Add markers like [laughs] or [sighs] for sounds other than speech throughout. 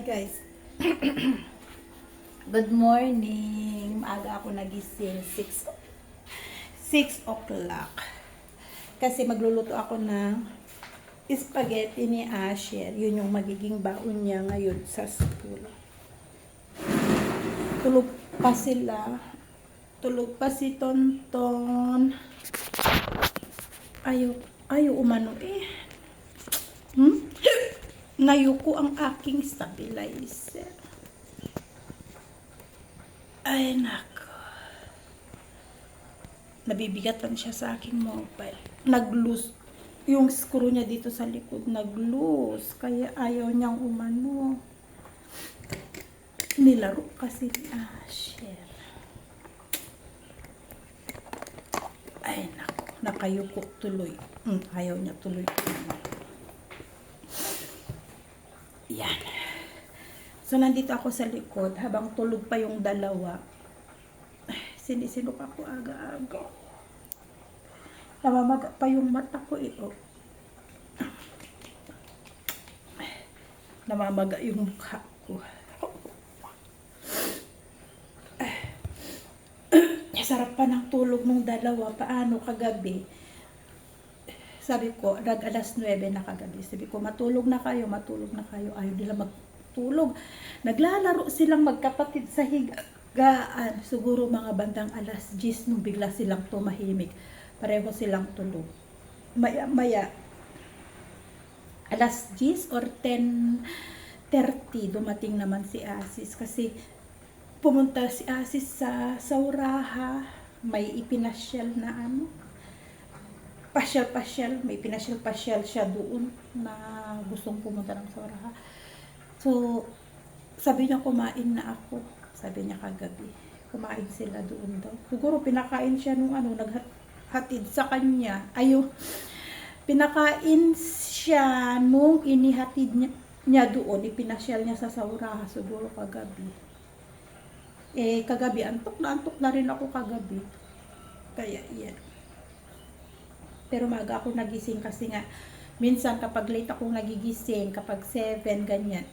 guys. [coughs] Good morning. Maaga ako nagising. 6 6 o'clock. Kasi magluluto ako ng spaghetti ni Asher. Yun yung magiging baon niya ngayon sa school. Tulog pa sila. Tulog pa si Tonton. Ayaw, ayaw umano eh. Hmm? Nayuko ang aking stabilizer. Ay, nako. Nabibigatan siya sa aking mobile. Nag-loose. Yung screw niya dito sa likod, nag-loose. Kaya ayaw niyang umano. Nilaro kasi ni Asher. Ay, nako. Nakayuko tuloy. Hmm, ayaw niya tuloy. Yan. So, nandito ako sa likod habang tulog pa yung dalawa. [sighs] Sinisinok ako aga-aga. Namamaga pa yung mata ko eh. Oh. [sighs] Namamaga yung mukha ko. [sighs] Sarap pa ng tulog ng dalawa. Paano kagabi? sabi ko, nag alas 9 na kagabi. Sabi ko, matulog na kayo, matulog na kayo. Ayaw nila magtulog. Naglalaro silang magkapatid sa higaan. Siguro mga bandang alas 10 nung bigla silang tumahimik. Pareho silang tulog. Maya, maya, alas 10 or 10.30 dumating naman si Asis kasi pumunta si Asis sa Sauraha may ipinasyal na ano pasyal-pasyal, may pinasyal-pasyal siya doon na gustong pumunta ng Soraha. So, sabi niya kumain na ako. Sabi niya kagabi. Kumain sila doon daw. Siguro pinakain siya nung ano, naghatid sa kanya. Ayo, pinakain siya nung inihatid niya, niya doon. Ipinasyal niya sa Sauraha siguro kagabi. Eh, kagabi, antok na antok na rin ako kagabi. Kaya, yan. Pero maaga ako nagising kasi nga, minsan kapag late akong nagigising, kapag 7, ganyan,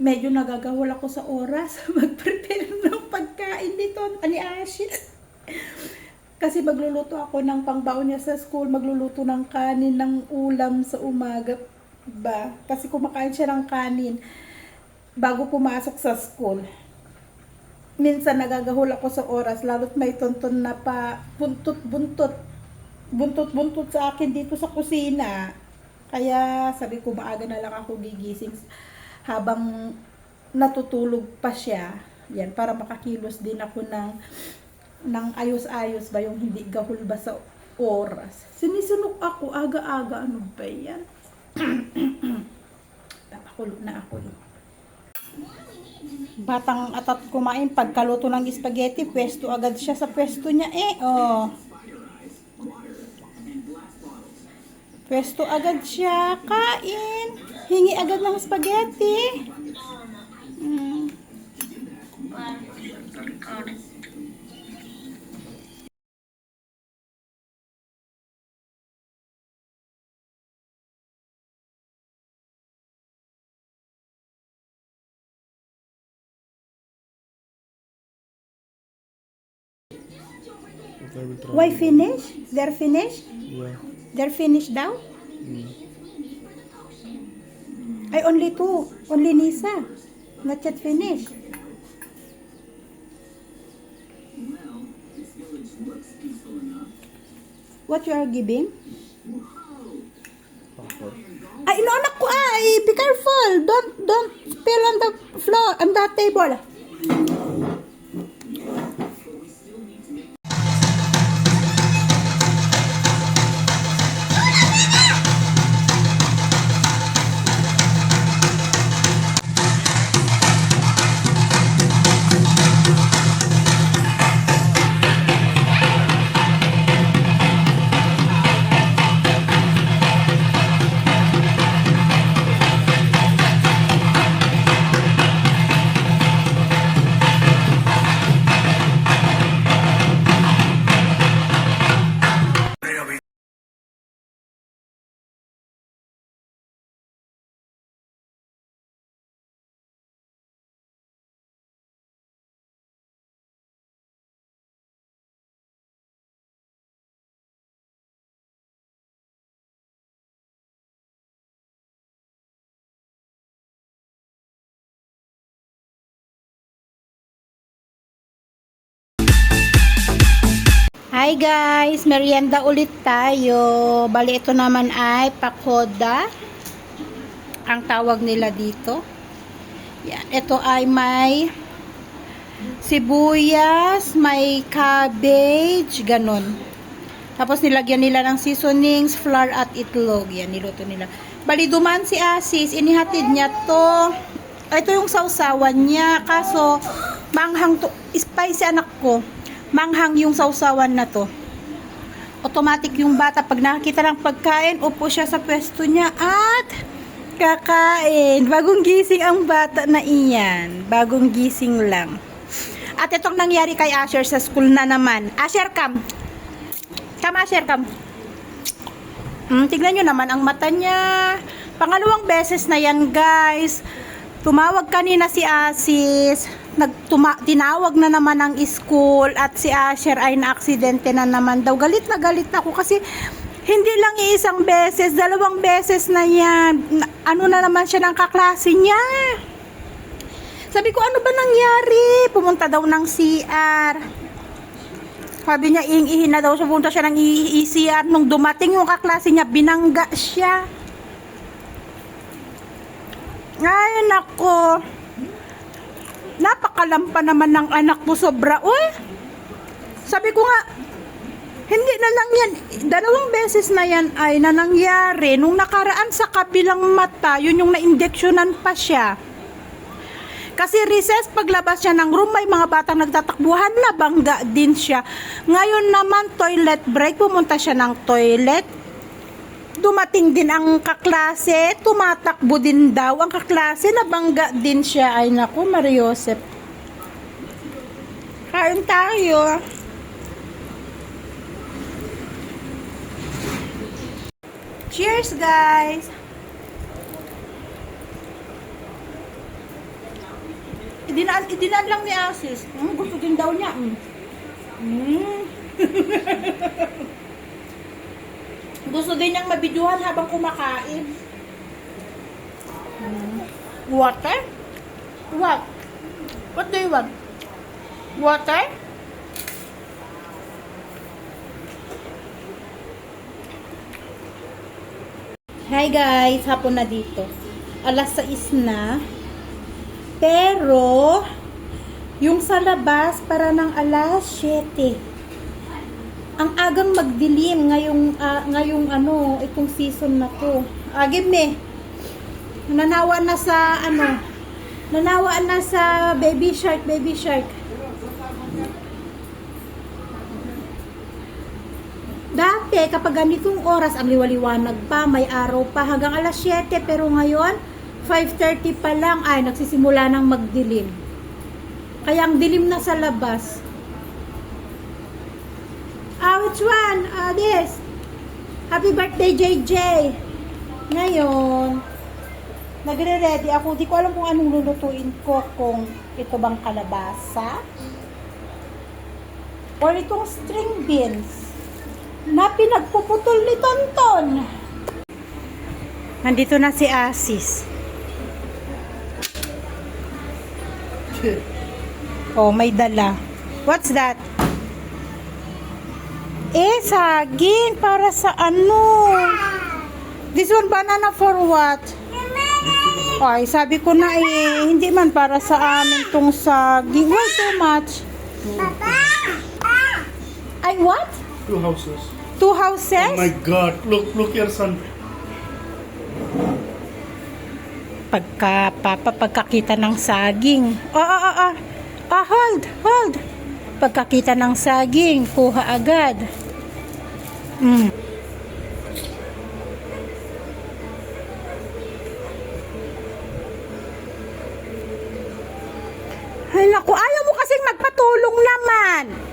medyo nagagahol ako sa oras [laughs] mag-prepare ng pagkain dito, ani Ashit. kasi magluluto ako ng pangbaon niya sa school, magluluto ng kanin, ng ulam sa umaga ba? Kasi kumakain siya ng kanin bago pumasok sa school. Minsan nagagahol ako sa oras, lalo't may tonton na pa buntot-buntot buntot-buntot sa akin dito sa kusina. Kaya sabi ko maaga na lang ako gigising habang natutulog pa siya. Yan, para makakilos din ako ng ng ayos-ayos ba yung hindi gahol ba sa oras. Sinisunok ako aga-aga. Ano ba yan? [clears throat] Papakulo na ako eh. Batang atat kumain, pagkaluto ng spaghetti, pwesto agad siya sa pwesto niya eh. Oh. Pwesto agad siya. Kain. Hingi agad ng spaghetti. Mm. Why finish? They're finished? Yeah. They're finished daw? Mm. Ay, only two. Only Nisa. Not yet finished. What you are giving? Ay, no, anak ko, ay, be careful. Don't, don't spill on the floor, on the table. Hi guys, merienda ulit tayo. Bali ito naman ay pakoda. Ang tawag nila dito. Yan, ito ay may sibuyas, may cabbage, ganon. Tapos nilagyan nila ng seasonings, flour at itlog. Yan, niluto nila. Bali duman si Asis, inihatid niya to. Ito yung sausawan niya. Kaso, manghang to. Spicy anak ko. Manghang yung sausawan na to. Automatic yung bata. Pag nakakita ng pagkain, upo siya sa pwesto niya at kakain. Bagong gising ang bata na iyan. Bagong gising lang. At itong nangyari kay Asher sa school na naman. Asher, come. Come, Asher, come. Mm, tignan nyo naman ang mata niya. Pangalawang beses na yan, guys. Tumawag kanina si Asis. Nagtuma tinawag na naman ng school at si Asher ay na-aksidente na naman daw. Galit na galit ako kasi hindi lang iisang beses, dalawang beses na yan. Ano na naman siya ng kaklase niya. Sabi ko, ano ba nangyari? Pumunta daw ng CR. Sabi niya, iing-ihin na daw. Pumunta siya ng ECR. Nung dumating yung kaklase niya, binangga siya. Ay, nako. Napakalampa naman ng anak mo sobra. Uy, sabi ko nga, hindi na lang yan. Dalawang beses na yan ay na nangyari. Nung nakaraan sa kabilang mata, yun yung na-injectionan pa siya. Kasi recess, paglabas siya ng room, may mga batang nagtatakbuhan, nabangga din siya. Ngayon naman, toilet break, pumunta siya ng toilet. Dumating din ang kaklase, tumatakbo din daw ang kaklase, nabangga din siya. Ay naku, Mariosep. Kain tayo. Cheers, guys! Idinaan, idinaan lang ni Asis. Mm, gusto din daw niya. Mm. Mm. [laughs] gusto din niyang mabidyuhan habang kumakain. Water? What? What do you want? Water? Hi guys, hapon na dito. Alas 6 na. Pero, yung sa labas, para ng alas 7. Ang agang magdilim ngayong, ah, ngayong ano, itong season na to. Ah, give me. Nanawa na sa, ano, nanawa na sa baby shark, baby shark. Dati, kapag ganitong oras, ang liwaliwanag pa, may araw pa, hanggang alas 7, pero ngayon, 5.30 pa lang, ay, nagsisimula ng magdilim. Kaya ang dilim na sa labas. Ah, which one? Ah, this. Happy birthday, JJ. Ngayon, nagre-ready ako. Di ko alam kung anong lulutuin ko. Kung ito bang kalabasa. Or itong string beans na pinagpuputol ni Tonton. Nandito na si Asis. [laughs] Oh, may dala. What's that? Eh, saging para sa ano? This one banana for what? Ay, sabi ko na eh, hindi man para sa amin tong saging. Why so much? Ay, what? Two houses. Two Oh houses? my god, look, look your son. Pagka, papa, pagkakita ng saging. Ah, ah, ah, ah. Ah, hold, hold. Pagkakita ng saging, kuha agad. Mm. Ay, naku, ayaw mo kasing magpatulong naman.